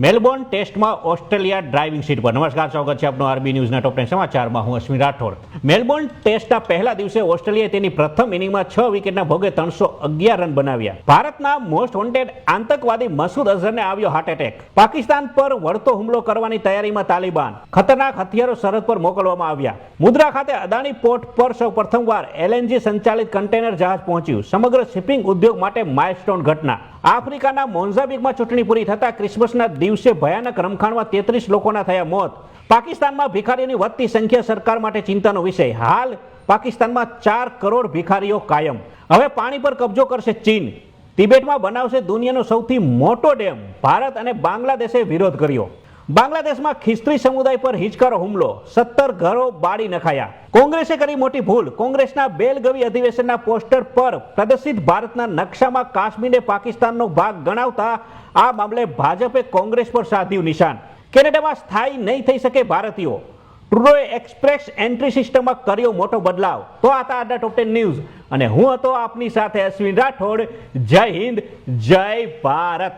Melbourne ટેસ્ટમાં Australia driving seat પર. નમસ્કાર, સ્વાગત છે આપનો આરબી ન્યૂઝના ટોપ ટેન સમાચારમાં. હું અશ્વિન રાઠોડ. મેલબોર્ન ટેસ્ટના પહેલા દિવસે ઓસ્ટ્રેલિયાએ તેની પ્રથમ ઇનિંગમાં છ વિકેટના ભોગે ત્રણસો અગિયાર રન બનાવ્યા. ભારતના મોસ્ટ વોન્ટેડ આતંકવાદી મસૂદ અઝહરને આવ્યો હાર્ટ એટેક પાકિસ્તાન પર વળતો હુમલો કરવાની તૈયારીમાં તાલિબાન. ખતરનાક હથિયારો સરહદ પર મોકલવામાં આવ્યા. મુદ્રા ખાતે અદાણી પોર્ટ પર સૌ પ્રથમવાર એલએનજી સંચાલિત કન્ટેનર જહાજ પહોંચ્યું. સમગ્ર શિપિંગ ઉદ્યોગ માટે માઇલસ્ટોન ઘટના. આફ્રિકાના મોન્ઝાબિકમાં ચૂંટણી પૂરી થતા ક્રિસમસના દિવસે ભયાનક રમખાણમાં તેત્રીસ લોકોના થયા મોત. પાકિસ્તાનમાં ભિખારીઓની વધતી સંખ્યા સરકાર માટે ચિંતાનો વિષય. હાલ પાકિસ્તાનમાં ચાર કરોડ ભિખારીઓ કાયમ. હવે પાણી પર કબજો કરશે ચીન. તિબેટમાં બનાવશે દુનિયાનો સૌથી મોટો ડેમ. ભારત અને બાંગ્લાદેશે વિરોધ કર્યો. બાંગ્લાદેશમાં ખિસ્ત્રી સમુદાય પર હિચકારો હુમલો. સત્તર ઘરો બાળી નખાયા. કોંગ્રેસે કરી મોટી ભૂલ. કોંગ્રેસના બેલગવી અધિવેશનના પોસ્ટર પર પ્રદર્શિત ભારતના નકશામાં કાશ્મીરને પાકિસ્તાનનો ભાગ ગણાવતા આ મામલે ભાજપે કોંગ્રેસ પર સાધ્યું નિશાન. કેનેડામાં સ્થાયી નહીં થઈ શકે ભારતીયો. ટ્રુડોએ એક્સપ્રેસ એન્ટ્રી સિસ્ટમમાં કર્યો મોટો બદલાવ. તો આ હતા આજના ટોપ ટેન ન્યૂઝ. અને હું હતો આપની સાથે અશ્વિન રાઠોડ. જય હિન્દ, જય ભારત.